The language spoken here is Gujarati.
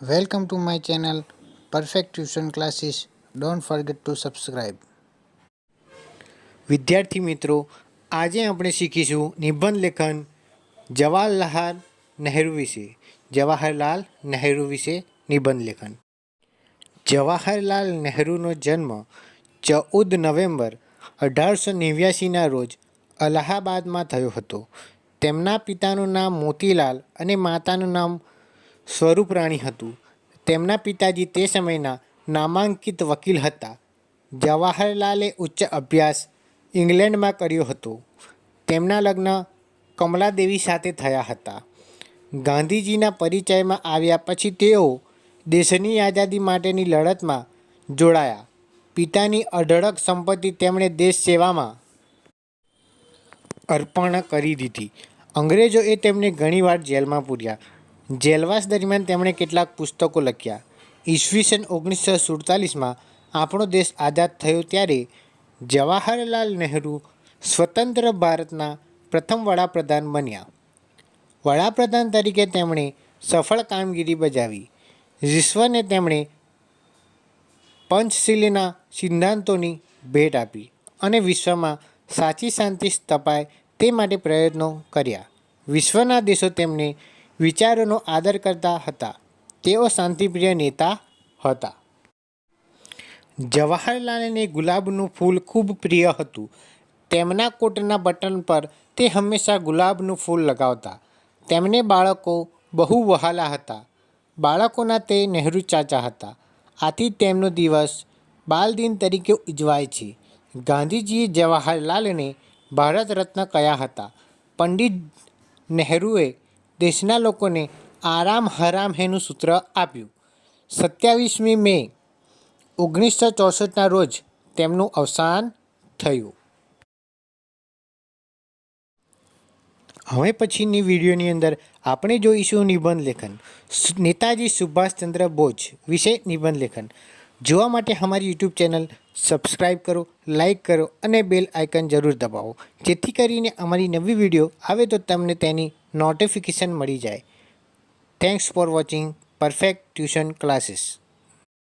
Welcome to my channel, Perfect Tuition Classes. Don't forget to subscribe. વિદ્યાર્થી મિત્રો, આજે આપણે શીખીશું નિબંધ લેખન જવાહરલાલ નહેરુ વિશે જવાહરલાલ નહેરુ વિશે નિબંધ લેખન જવાહરલાલ નહેરુનો જન્મ ચૌદ નવેમ્બર અઢારસો નેવ્યાસીના રોજ અલ્હાબાદમાં થયો હતો તેમના પિતાનું નામ મોતીલાલ અને માતાનું નામ સ્વરૂપરાણી હતું. તેમના પિતાજી તે સમયના નામાંકિત વકીલ હતા. જવાહરલાલે ઉચ્ચ અભ્યાસ ઇંગ્લેન્ડમાં કર્યો હતો. તેમના લગ્ન કમલાદેવી સાથે થયા હતા. ગાંધીજીના પરિચયમાં આવ્યા પછી તેઓ દેશની આઝાદી માટેની લડતમાં જોડાયા. પિતાની અઢળક સંપત્તિ તેમણે દેશ સેવામાં અર્પણ કરી દીધી. અંગ્રેજોએ તેમને ઘણીવાર જેલમાં પૂર્યા. જેલવાસ દરમિયાન તેમણે કેટલાક પુસ્તકો લખ્યા. ઈસવીસન ઓગણીસો સુડતાલીસમાં આપણો દેશ આઝાદ થયો ત્યારે જવાહરલાલ નહેરુ સ્વતંત્ર ભારતના પ્રથમ વડાપ્રધાન બન્યા. વડાપ્રધાન તરીકે તેમણે સફળ કામગીરી બજાવી. વિશ્વને તેમણે પંચશીલના સિદ્ધાંતોની ભેટ આપી અને વિશ્વમાં સાચી શાંતિ સ્થપાય તે માટે પ્રયત્નો કર્યા. વિશ્વના દેશો તેમને વિચારોનો આદર કરતા હતા. તેઓ શાંતિપ્રિય નેતા હતા. જવાહરલાલને ગુલાબનું ફૂલ ખૂબ પ્રિય હતું. તેમના કોટના બટન પર તે હંમેશા ગુલાબનું ફૂલ લગાવતા. તેમને બાળકો બહુ વહાલા હતા. બાળકોના તે નહેરુ ચાચા હતા. આથી તેમનો દિવસ બાલ દિન તરીકે ઉજવાય છે. ગાંધીજીએ જવાહરલાલને ભારત રત્ન કયા હતા? પંડિત નહેરુએ દેશના લોકોને આરામ હરામ હેનું સૂત્ર આપ્યું. સત્યાવીસમી મે ઓગણીસો ચોસઠના રોજ તેમનું અવસાન થયું. હવે પછીની વિડીયોની અંદર આપણે જોઈશું નિબંધ લેખન. નેતાજી સુભાષચંદ્ર બોઝ વિશે નિબંધ લેખન. જોવા માટે અમારી યુટ્યુબ ચેનલ સબસ્ક્રાઈબ કરો, લાઇક કરો અને બેલ આઇકન જરૂર દબાવો. જેથી કરીને અમારી નવી વીડિયો આવે તો તમને તેની નોટિફિકેશન મળી જાય. Thanks for watching perfect tuition classes